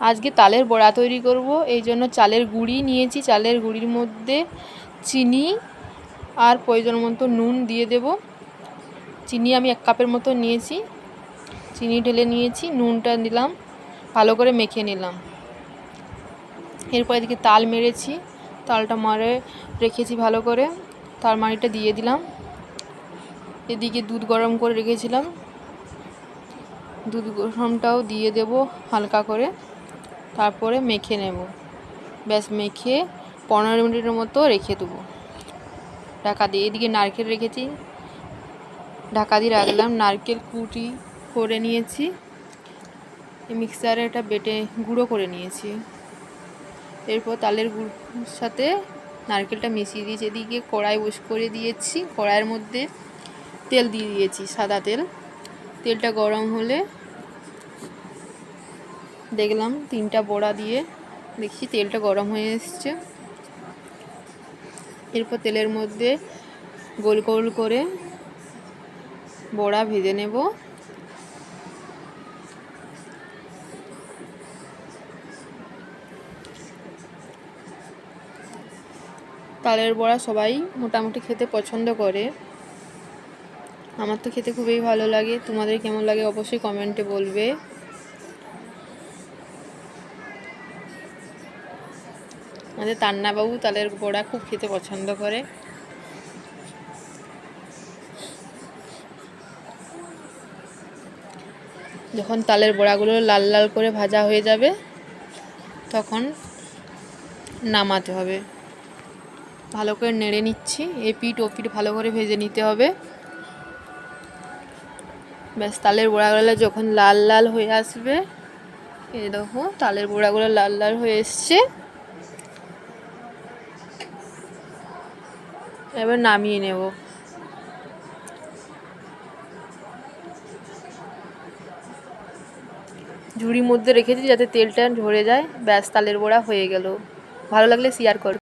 আজকে তালের বড়া তৈরি করব। এই জন্য চালের গুঁড়ি নিয়েছি। চালের গুঁড়ির মধ্যে চিনি আর প্রয়োজন মতো নুন দিয়ে দেব। চিনি আমি এক কাপের মতো নিয়েছি। চিনি ঢেলে নিয়েছি, নুনটা দিলাম ভালো করে মেখে নিলাম। এরপর এদিকে তাল মেরেছি। তালটা মারে রেখেছি ভালো করে। তার মাড়িটা দিয়ে দিলাম। এদিকে দুধ গরম করে রেখেছিলাম। দুধ গরমটাও দিয়ে দেব হালকা করে। তারপরে মেখে নেব। ব্যাস, মেখে পনেরো মিনিটের মতো রেখে দেবো। ঢাকা দিয়ে এদিকে নারকেল রেখেছি। ঢাকা দিয়ে রাখলাম নারকেল কুটি করে নিয়েছি। মিক্সারে এটা বেটে গুঁড়ো করে নিয়েছি। এরপর তালের গুঁড়োর সাথে নারকেলটা মিশিয়ে দিয়েছি। এদিকে কড়াই বস করে দিয়েছি। কড়াইয়ের মধ্যে তেল দিয়ে দিয়েছি, সাদা তেল। তেলটা গরম হলে দেখলাম তিনটা বড়া দিয়ে দেখছি তেলটা গরম হয়ে এসছে। এরপর তেলের মধ্যে গোল গোল করে বড়া ভেজে নেব। তালের বড়া সবাই মোটামুটি খেতে পছন্দ করে। আমার তো খেতে খুবই ভালো লাগে। তোমাদের কেমন লাগে অবশ্যই কমেন্টে বলবে। আমাদের তান্নাবাবু তালের বড়া খুব খেতে পছন্দ করে। যখন তালের বড়াগুলো লাল লাল করে ভাজা হয়ে যাবে, তখন নামাতে হবে। ভালো করে নেড়ে নিচ্ছি এপিট ওপিট ভালো করে ভেজে নিতে হবে। ব্যাস, তালের বড়াগুলো যখন লাল লাল হয়ে আসবে, এই দেখো, তালের বড়াগুলো লাল লাল হয়ে এসছে। এবার নামিয়ে নেব। ঝুড়ির মধ্যে রেখেছি যাতে তেলটা ঝরে যায়। ব্যাস, তালের বড়া হয়ে গেল। ভালো লাগলে শেয়ার কর।